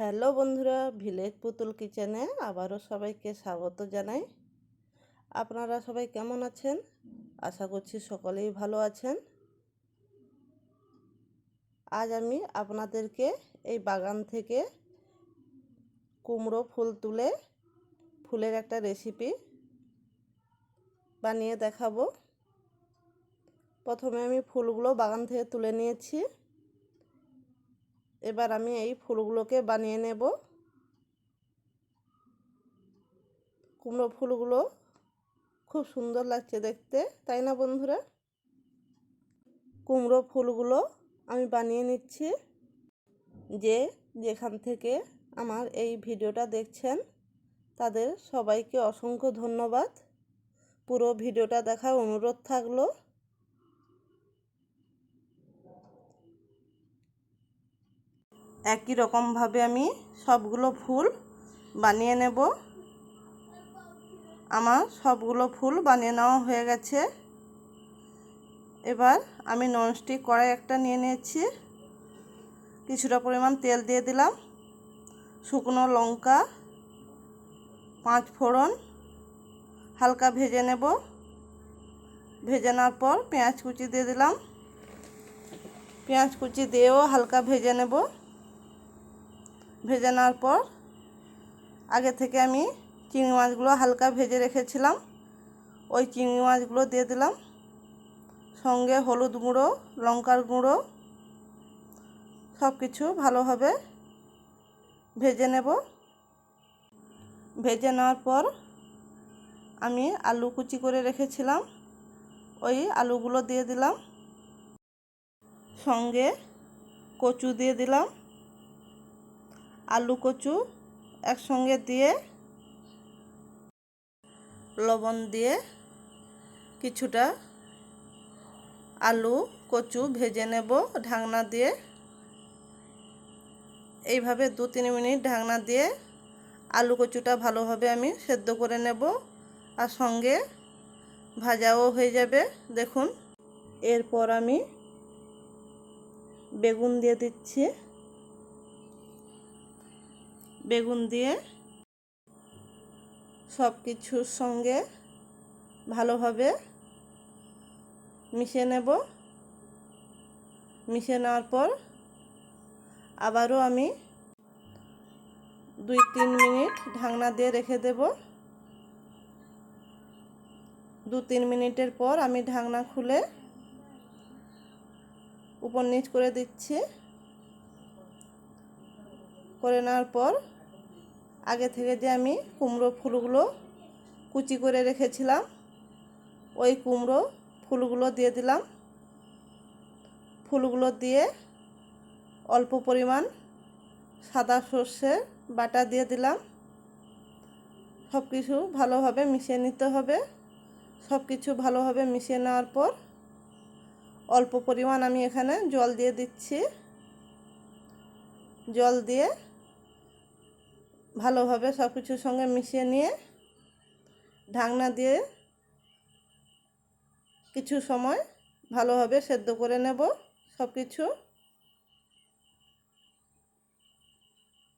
Hello বন্ধুরা, village পুতুল কিচেনে আবারও সবাইকে স্বাগত জানাই। আপনারা সবাই কেমন আছেন? আশা করছি সকলেই ভালো আছেন। আজ আমি আপনাদেরকে এই বাগান থেকে কুমড়ো ফুল তুলে ফুলের একটা রেসিপি বানিয়ে দেখাবো। প্রথমে আমি ফুলগুলো বাগান থেকে তুলে নিয়েছি। এবার আমি এই ফুলগুলোকে বানিয়ে নেব। কুমড়ো ফুলগুলো খুব সুন্দর লাগছে দেখতে, তাই না বন্ধুরা? কুমড়ো ফুলগুলো আমি বানিয়ে নিচ্ছি। যে যেখান থেকে আমার এই ভিডিওটা দেখছেন, তাদের সবাইকে অসংখ্য ধন্যবাদ। পুরো ভিডিওটা দেখার অনুরোধ থাকল। একই রকমভাবে আমি সবগুলো ফুল বানিয়ে নেব। আমার সবগুলো ফুল বানিয়ে নেওয়া হয়ে গেছে। এবার আমি ননস্টিক কড়াই একটা নিয়ে নিয়েছি। কিছুটা পরিমাণ তেল দিয়ে দিলাম। শুকনো লঙ্কা, পাঁচ ফোড়ন, হালকা ভেজে নেব। ভেজে নেওয়ার পর পেঁয়াজ কুচি দিয়ে দিলাম। পেঁয়াজ কুচি দিয়েও হালকা ভেজে নেব। ভেজে নেওয়ার পর আগে থেকে আমি চিংড়ি মাছগুলো হালকা ভেজে রেখেছিলাম। ওই চিংড়ি মাছগুলো দিয়ে দিলাম। সঙ্গে হলুদ গুঁড়ো, লঙ্কার গুঁড়ো সব কিছু ভালোভাবে ভেজে নেব। ভেজে নেওয়ার পর আমি আলু কুচি করে রেখেছিলাম। ওই আলুগুলো দিয়ে দিলাম। সঙ্গে কচু দিয়ে দিলাম। আলু, কচু একসঙ্গে দিয়ে, লবণ দিয়ে কিছুটা আলু, কচু ভেজে নেব ঢাকনা দিয়ে। এইভাবে দু তিন মিনিট ঢাকনা দিয়ে আলু, কচুটা ভালোভাবে আমি সেদ্ধ করে নেব আর সঙ্গে ভাজাও হয়ে যাবে। দেখুন, এরপর আমি বেগুন দিয়ে দিচ্ছি। বেগুন দিয়ে সব কিছুর সঙ্গে ভালোভাবে মিশিয়ে নেব। মিশিয়ে নেওয়ার পর আবারও আমি দুই তিন মিনিট ঢাকনা দিয়ে রেখে দেব। দু তিন মিনিটের পর আমি ঢাকনা খুলে উপর নিচ করে দিচ্ছি। করে নেওয়ার পর আগে থেকে যে আমি কুমড়ো ফুলগুলো কুচি করে রেখেছিলাম, ওই কুমড়ো ফুলগুলো দিয়ে দিলাম। ফুলগুলো দিয়ে অল্প পরিমাণ সাদা সর্ষে বাটা দিয়ে দিলাম। সব কিছু ভালোভাবে মিশিয়ে নিতে হবে। সব কিছু ভালোভাবে মিশিয়ে নেওয়ার পর অল্প পরিমাণ আমি এখানে জল দিয়ে দিচ্ছি। জল দিয়ে ভালোভাবে সব কিছুর সঙ্গে মিশিয়ে নিয়ে ঢাকনা দিয়ে কিছু সময় ভালোভাবে সেদ্ধ করে নেব সব কিছু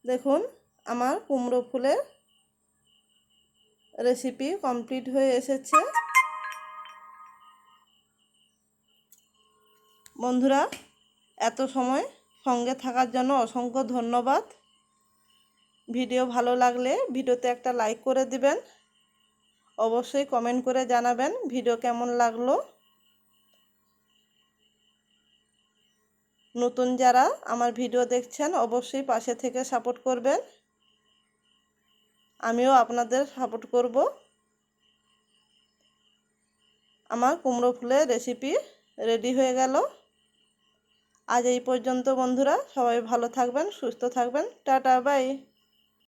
দেখুন, আমার কুমড়ো ফুলের রেসিপি কমপ্লিট হয়ে এসেছে। বন্ধুরা, এত সময় সঙ্গে থাকার জন্য অসংখ্য ধন্যবাদ। ভিডিও ভালো লাগলে ভিডিওতে একটা লাইক করে দিবেন। অবশ্যই কমেন্ট করে জানাবেন ভিডিও কেমন লাগল। নতুন যারা আমার ভিডিও দেখছেন, অবশ্যই পাশে থেকে সাপোর্ট করবেন। আমিও আপনাদের সাপোর্ট করব। আমার কুমড়ো ফুলের রেসিপি রেডি হয়ে গেল। আজ এই পর্যন্ত বন্ধুরা, সবাই ভালো থাকবেন, সুস্থ থাকবেন। Tata bye